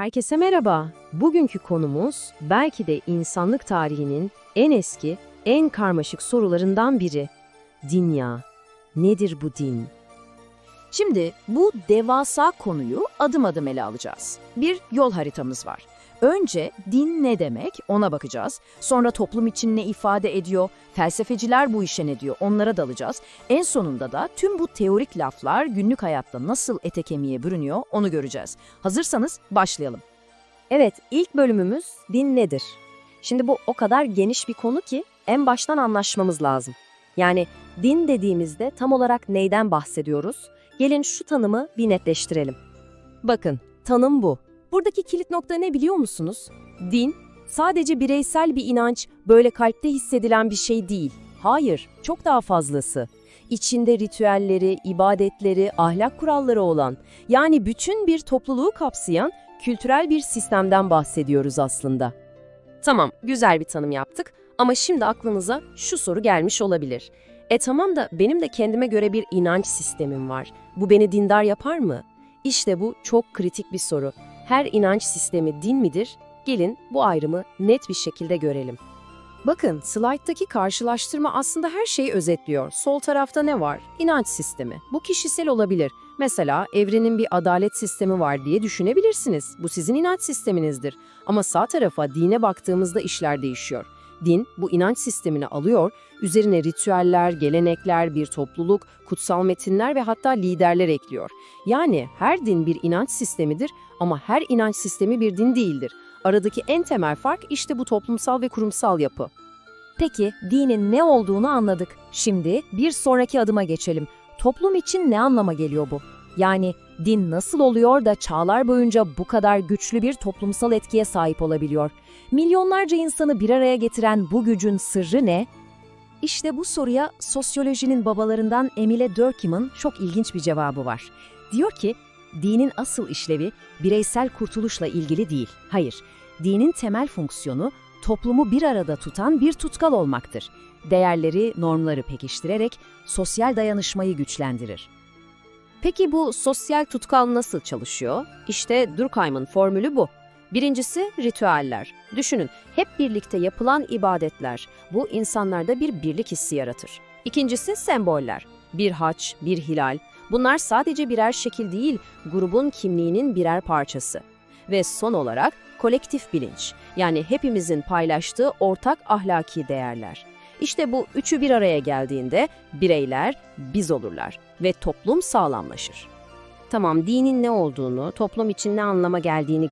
Herkese merhaba. Bugünkü konumuz belki de insanlık tarihinin en eski, en karmaşık sorularından biri. Din ya. Nedir bu din? Şimdi bu devasa konuyu adım adım ele alacağız. Bir yol haritamız var. Önce din ne demek ona bakacağız. Sonra toplum için ne ifade ediyor, felsefeciler bu işe ne diyor onlara dalacağız. En sonunda da tüm bu teorik laflar günlük hayatta nasıl ete kemiğe bürünüyor onu göreceğiz. Hazırsanız başlayalım. Evet, ilk bölümümüz din nedir? Şimdi bu o kadar geniş bir konu ki en baştan anlaşmamız lazım. Yani din dediğimizde tam olarak neyden bahsediyoruz? Gelin şu tanımı bir netleştirelim. Bakın, tanım bu. Buradaki kilit nokta ne biliyor musunuz? Din, sadece bireysel bir inanç, böyle kalpte hissedilen bir şey değil. Hayır, çok daha fazlası. İçinde ritüelleri, ibadetleri, ahlak kuralları olan, yani bütün bir topluluğu kapsayan kültürel bir sistemden bahsediyoruz aslında. Tamam, güzel bir tanım yaptık ama şimdi aklınıza şu soru gelmiş olabilir. E tamam da benim de kendime göre bir inanç sistemim var. Bu beni dindar yapar mı? İşte bu çok kritik bir soru. Her inanç sistemi din midir? Gelin bu ayrımı net bir şekilde görelim. Bakın, slayttaki karşılaştırma aslında her şeyi özetliyor. Sol tarafta ne var? İnanç sistemi. Bu kişisel olabilir. Mesela evrenin bir adalet sistemi var diye düşünebilirsiniz. Bu sizin inanç sisteminizdir. Ama sağ tarafa dine baktığımızda işler değişiyor. Din bu inanç sistemini alıyor, üzerine ritüeller, gelenekler, bir topluluk, kutsal metinler ve hatta liderler ekliyor. Yani her din bir inanç sistemidir ama her inanç sistemi bir din değildir. Aradaki en temel fark işte bu toplumsal ve kurumsal yapı. Peki dinin ne olduğunu anladık. Şimdi bir sonraki adıma geçelim. Toplum için ne anlama geliyor bu? Yani din nasıl oluyor da çağlar boyunca bu kadar güçlü bir toplumsal etkiye sahip olabiliyor? Milyonlarca insanı bir araya getiren bu gücün sırrı ne? İşte bu soruya sosyolojinin babalarından Emile Durkheim'in çok ilginç bir cevabı var. Diyor ki, dinin asıl işlevi bireysel kurtuluşla ilgili değil. Hayır, dinin temel fonksiyonu toplumu bir arada tutan bir tutkal olmaktır. Değerleri, normları pekiştirerek sosyal dayanışmayı güçlendirir. Peki bu sosyal tutkal nasıl çalışıyor? İşte Durkheim'in formülü bu. Birincisi ritüeller. Düşünün, hep birlikte yapılan ibadetler. Bu insanlarda bir birlik hissi yaratır. İkincisi semboller. Bir haç, bir hilal. Bunlar sadece birer şekil değil, grubun kimliğinin birer parçası. Ve son olarak kolektif bilinç. Yani hepimizin paylaştığı ortak ahlaki değerler. İşte bu üçü bir araya geldiğinde bireyler biz olurlar ve toplum sağlamlaşır. Tamam, dinin ne olduğunu, toplum için ne anlama geldiğini